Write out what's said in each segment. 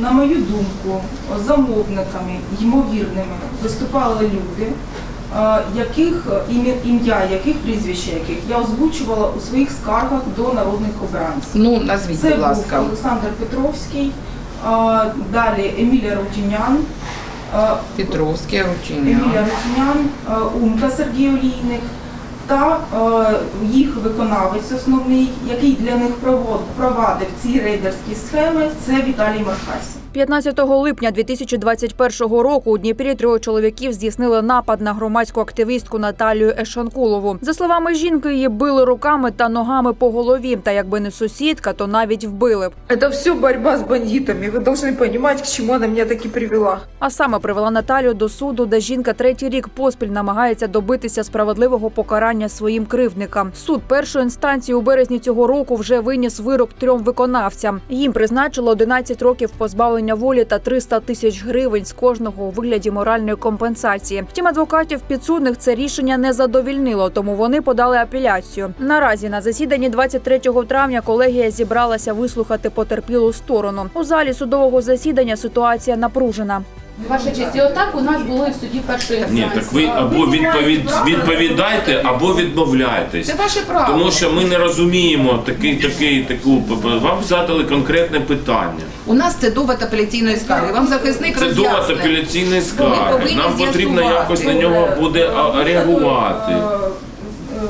на мою думку, замовниками ймовірними виступали люди, е, яких ім'я, яких прізвища яких я озвучувала у своїх скаргах до народних обранців. Ну, назвіть, Це будь був ласка. Олександр Петровський, е, далі Емілія Рутінян, е, Петровський, Ручиня. Емілія Рутінян, е, Умка Сергій Олійник та е, їх виконавець основний, який для них провод- провадив ці рейдерські схеми, це Віталій Мархасі. 15 липня 2021 року у Дніпрі троє чоловіків здійснили напад на громадську активістку Наталію Ешанкулову. За словами жінки, її били руками та ногами по голові. Та якби не сусідка, то навіть вбили б. Это все борьба с бандитами. Вы должны понимать, к чему она меня таки привела. А саме привела Наталію до суду, де жінка третій рік поспіль намагається добитися справедливого покарання своїм кривдникам. Суд першої інстанції у березні цього року вже виніс вирок трьом виконавцям. Їм призначило 11 років позбавлення волі та 300 тисяч гривень з кожного у вигляді моральної компенсації. Втім, адвокатів підсудних це рішення не задовільнило, тому вони подали апеляцію. Наразі на засіданні 23 травня колегія зібралася вислухати потерпілу сторону. У залі судового засідання ситуація напружена. Ваша честь, і отак у нас було і в суді першої Ні, інстанції. так ви або відповід, відповідайте, або відмовляєтесь. Це ваше право. Тому що ми не розуміємо такий, такий, таку. Вам задали конкретне питання. У нас це довод апеляційної скарги. Вам захисник Це довод роз'яснив. апеляційної скарги. повинні Нам потрібно з'ясувати. якось на нього буде а, реагувати. Е, е,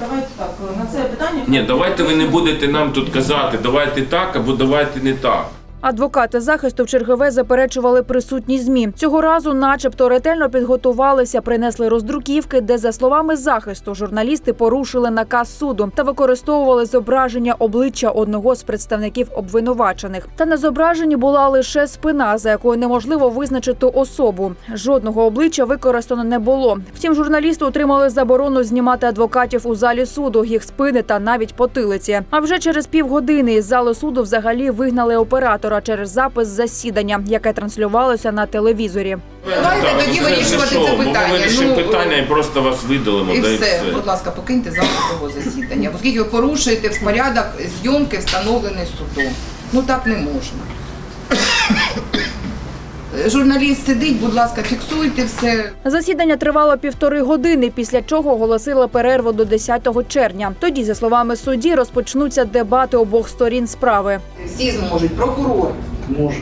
Давайте так, на це питання. Ні, давайте ви не будете нам тут казати, давайте так або давайте не так. Адвокати захисту в чергове заперечували присутність змі. Цього разу, начебто, ретельно підготувалися, принесли роздруківки, де, за словами захисту, журналісти порушили наказ суду та використовували зображення обличчя одного з представників обвинувачених. Та на зображенні була лише спина, за якою неможливо визначити особу. Жодного обличчя використано не було. Втім, журналісти отримали заборону знімати адвокатів у залі суду, їх спини та навіть потилиці. А вже через півгодини із зали суду взагалі вигнали оператора через запис засідання, яке транслювалося на телевізорі. Давайте Так, тоді вирішувати що? це Бо питання. Ми вирішимо Ну, питання і просто вас видалимо. І все, будь ласка, покиньте зал того засідання, оскільки ви порушуєте в порядок зйомки, встановлений судом. Ну так не можна. Журналіст сидить, будь ласка, фіксуйте все. Засідання тривало півтори години, після чого оголосили перерву до 10 червня. Тоді, за словами судді, розпочнуться дебати обох сторін справи. Всі зможуть. Прокурор Може.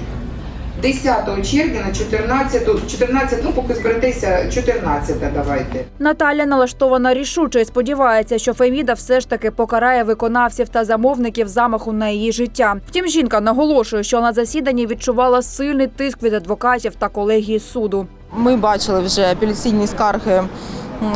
10 червня на 14, 14, ну поки зберетеся, 14 давайте. Наталя налаштована рішуче і сподівається, що Феміда все ж таки покарає виконавців та замовників замаху на її життя. Втім, жінка наголошує, що на засіданні відчувала сильний тиск від адвокатів та колегії суду. Ми бачили вже апеляційні скарги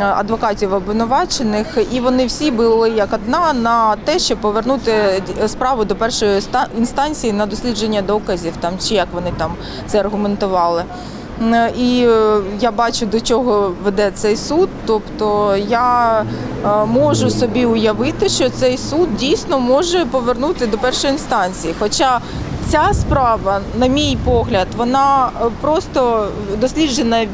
адвокатів обвинувачених, і вони всі були як одна на те, щоб повернути справу до першої інстанції на дослідження доказів, там чи як вони там це аргументували. І е, я бачу, до чого веде цей суд. Тобто я е, можу собі уявити, що цей суд дійсно може повернути до першої інстанції. Хоча ця справа, на мій погляд, вона е, просто досліджена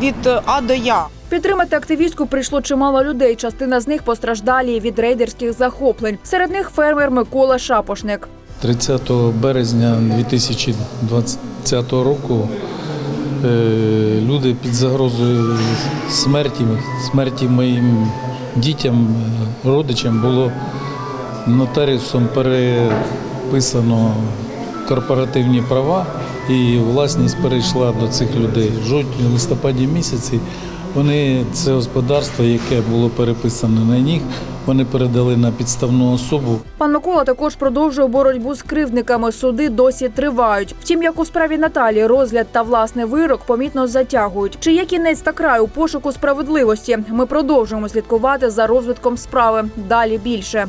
від А до Я. Підтримати активістку прийшло чимало людей. Частина з них постраждалі від рейдерських захоплень. Серед них фермер Микола Шапошник. 30 березня 2020 року е, люди під загрозою смерті, смерті моїм дітям, родичам було нотаріусом переписано корпоративні права, і власність перейшла до цих людей. В жовтні листопаді місяці вони це господарство, яке було переписано на них, вони передали на підставну особу. Пан Микола також продовжує боротьбу з кривдниками. Суди досі тривають. Втім, як у справі Наталі, розгляд та власний вирок помітно затягують. Чи є кінець та край у пошуку справедливості? Ми продовжуємо слідкувати за розвитком справи. Далі більше.